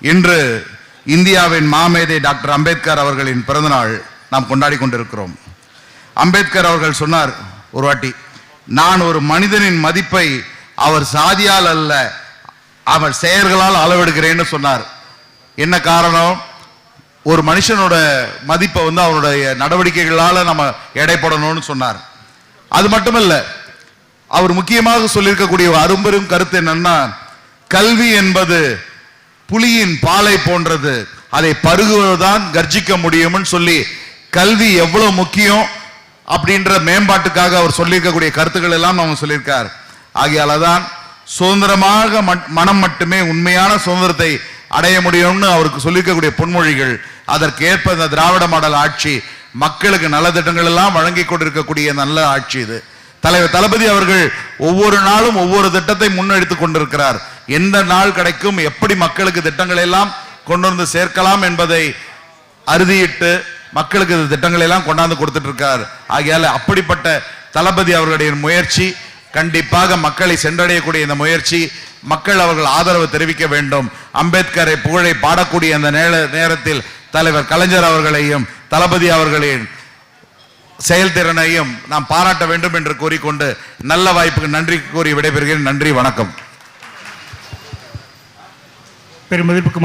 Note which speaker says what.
Speaker 1: இன்று இந்தியாவின் மாமேதை டாக்டர் அம்பேத்கர் அவர்களின் பிறந்தநாள் நாம் கொண்டாடி கொண்டிருக்கிறோம். அம்பேத்கர் அவர்கள் சொன்னார் ஒரு வாட்டி நான் ஒரு மனிதனின் மதிப்பை அவர் சாதியால் அல்ல அவர் செயல்களால் அளவெடுக்கிறேன்னு சொன்னார். என்ன காரணம்? ஒரு மனுஷனோட மதிப்பை வந்து அவனுடைய நடவடிக்கைகளால் நம்ம எடைப்படணும்னு சொன்னார். அது மட்டுமல்ல அவர் முக்கியமாக சொல்லியிருக்கக்கூடிய ஒரு அரும்பெரும் கருத்து என்னன்னா கல்வி என்பது புலியின் பாலை போன்றது. அதை பருகுவதுதான் கர்ஜிக்க முடியும்னு சொல்லி கல்வி எவ்வளவு முக்கியம் அப்படின்ற மேம்பாட்டுக்காக அவர் சொல்லியிருக்கக்கூடிய கருத்துக்கள் எல்லாம் அவங்க சொல்லியிருக்கார். ஆகையால தான் சுதந்திரமாக மட்- மனம் மட்டுமே உண்மையான சுதந்திரத்தை அடைய முடியும்னு அவருக்கு சொல்லியிருக்கக்கூடிய பொன்மொழிகள். அதற்கு ஏற்ப இந்த திராவிட மாடல் ஆட்சி மக்களுக்கு நலத்திட்டங்கள் எல்லாம் வழங்கி கொண்டிருக்கக்கூடிய நல்ல ஆட்சி இது. தலைவர் தளபதி அவர்கள் ஒவ்வொரு நாளும் ஒவ்வொரு திட்டத்தை முன்னெடுத்துக் கொண்டிருக்கிறார். எந்த நாள் கிடைக்கும் எப்படி மக்களுக்கு திட்டங்களை எல்லாம் கொண்டு வந்து சேர்க்கலாம் என்பதை அறுதியிட்டு மக்களுக்கு இந்த திட்டங்களை எல்லாம் கொண்டாந்து கொடுத்துட்டு இருக்கார் ஆகையால் அப்படிப்பட்ட தளபதி அவர்களுடைய முயற்சி கண்டிப்பாக மக்களை சென்றடையக்கூடிய இந்த முயற்சி மக்கள் அவர்கள் ஆதரவு தெரிவிக்க வேண்டும். அம்பேத்கரை புகழை பாடக்கூடிய அந்த நேர- நேரத்தில் தலைவர் கலைஞர் அவர்களையும் தளபதி அவர்களின் செயல்திறனையும் நாம் பாராட்ட வேண்டும் என்று கூறிக்கொண்டு நல்ல வாய்ப்புக்கு நன்றி கூறி விடைபெறுகிறேன். நன்றி வணக்கம்.
Speaker 2: பெருமதிப்புக்கு